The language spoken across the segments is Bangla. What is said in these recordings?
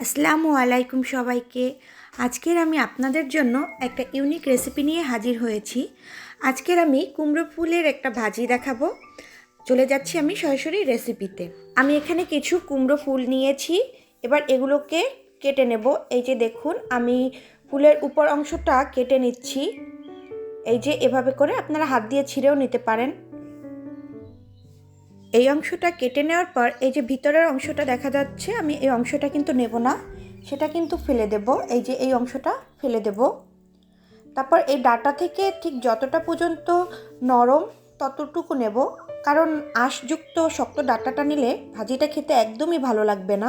আসসালামু আলাইকুম সবাইকে। আজকের আমি আপনাদের জন্য একটা ইউনিক রেসিপি নিয়ে হাজির হয়েছি। আজকের আমি কুমড়ো ফুলের একটা ভাজি দেখাবো। চলে যাচ্ছি আমি সরাসরি রেসিপিতে। আমি এখানে কিছু কুমড়ো ফুল নিয়েছি। এবার এগুলোকে কেটে নেব। এই যে দেখুন, আমি ফুলের উপর অংশটা কেটে নিচ্ছি। এই যে এভাবে করে আপনারা হাত দিয়ে ছিঁড়েও নিতে পারেন। এই অংশটা কেটে নেওয়ার পর এই যে ভিতরের অংশটা দেখা যাচ্ছে, আমি এই অংশটা কিন্তু নেব না। সেটা কিন্তু ফেলে দেব, এই যে এই অংশটা ফেলে দেব। তারপর এই ডাটা থেকে ঠিক যতটা পর্যন্ত নরম ততটুকু নেব, কারণ আঁশযুক্ত শক্ত ডাটাটা নিলে ভাজিটা খেতে একদমই ভালো লাগবে না।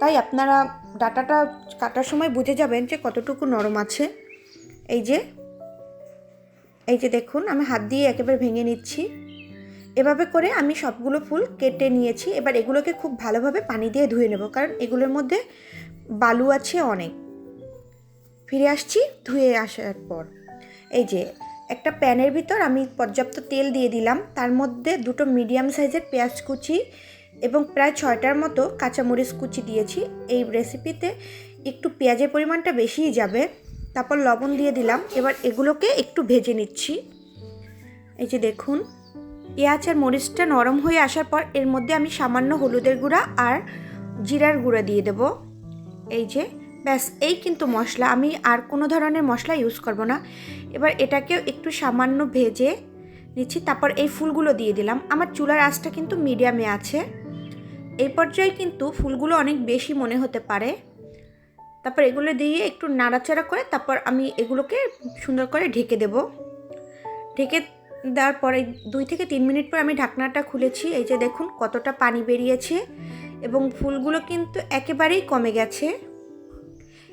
তাই আপনারা ডাটাটা কাটার সময় বুঝে যাবেন যে কতটুকু নরম আছে। এই যে এই যে দেখুন, আমি হাত দিয়ে একেবারে ভেঙে নিচ্ছি। এভাবে করে আমি সবগুলো ফুল কেটে নিয়েছি। এবার এগুলোকে খুব ভালোভাবে পানি দিয়ে ধুয়ে নেব, কারণ এগুলোর মধ্যে বালু আছে অনেক। ফিরে আসছি ধুয়ে আসার পর। এই যে, একটা প্যানের ভিতর আমি পর্যাপ্ত তেল দিয়ে দিলাম। তার মধ্যে দুটো মিডিয়াম সাইজের পেঁয়াজ কুচি এবং প্রায় ছয়টার মতো কাঁচামরিচ কুচি দিয়েছি। এই রেসিপিতে একটু পেঁয়াজের পরিমাণটা বেশিই যাবে, তারপর লবণ দিয়ে দিলাম। এবার এগুলোকে একটু ভেজে নিচ্ছি। এই যে দেখুন পেঁয়াজ আর মরিচটা নরম হয়ে আসার পর এর মধ্যে আমি সামান্য হলুদের গুঁড়া আর জিরার গুঁড়া দিয়ে দেব। এই যে, ব্যাস, এই কিন্তু মশলা। আমি আর কোনো ধরনের মশলা ইউজ করব না। এবার এটাকেও একটু সামান্য ভেজে নিচ্ছি, তারপর এই ফুলগুলো দিয়ে দিলাম। আমার চুলার আঁচটা কিন্তু মিডিয়ামে আছে। এই পর্যায়ে কিন্তু ফুলগুলো অনেক বেশি মনে হতে পারে। তারপর এগুলো দিয়ে একটু নাড়াচাড়া করে তারপর আমি এগুলোকে সুন্দর করে ঢেকে দেব। ঢেকে দেওয়ার পরে দুই থেকে তিন মিনিট পর আমি ঢাকনাটা খুলেছি। এই যে দেখুন কতটা পানি বেরিয়েছে এবং ফুলগুলো কিন্তু একেবারেই কমে গেছে।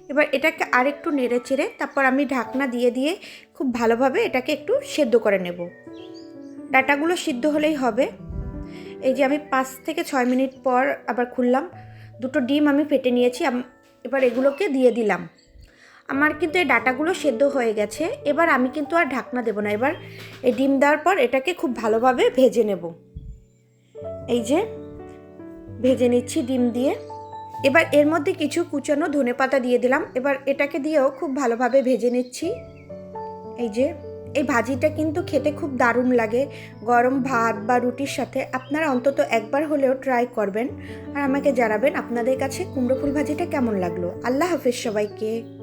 এবার এটাকে আরেকটু নেড়ে চেড়ে তারপর আমি ঢাকনা দিয়ে দিয়ে খুব ভালোভাবে এটাকে একটু সেদ্ধ করে নেব। ডাটাগুলো সিদ্ধ হলেই হবে। এই যে আমি পাঁচ থেকে ছয় মিনিট পর আবার খুললাম। দুটো ডিম আমি ফেটে নিয়েছি। এবার এগুলোকে দিয়ে দিলাম। আমার কিন্তু এই ডাটাগুলো সেদ্ধ হয়ে গেছে। এবার আমি কিন্তু আর ঢাকনা দেবো না। এবার এই ডিম দেওয়ার পর এটাকে খুব ভালোভাবে ভেজে নেব। এই যে, ভেজে নিচ্ছি ডিম দিয়ে। এবার এর মধ্যে কিছু কুচানো ধনে পাতা দিয়ে দিলাম। এবার এটাকে দিয়েও খুব ভালোভাবে ভেজে নিচ্ছি। এই যে, এই ভাজিটা কিন্তু খেতে খুব দারুণ লাগে। গরম ভাত বা রুটির সাথে আপনারা অন্তত একবার হলেও ট্রাই করবেন। আর আমাকে জানাবেন আপনাদের কাছে কুমড়ো ফুল ভাজিটা কেমন লাগল। আল্লাহ হাফেজ সবাইকে।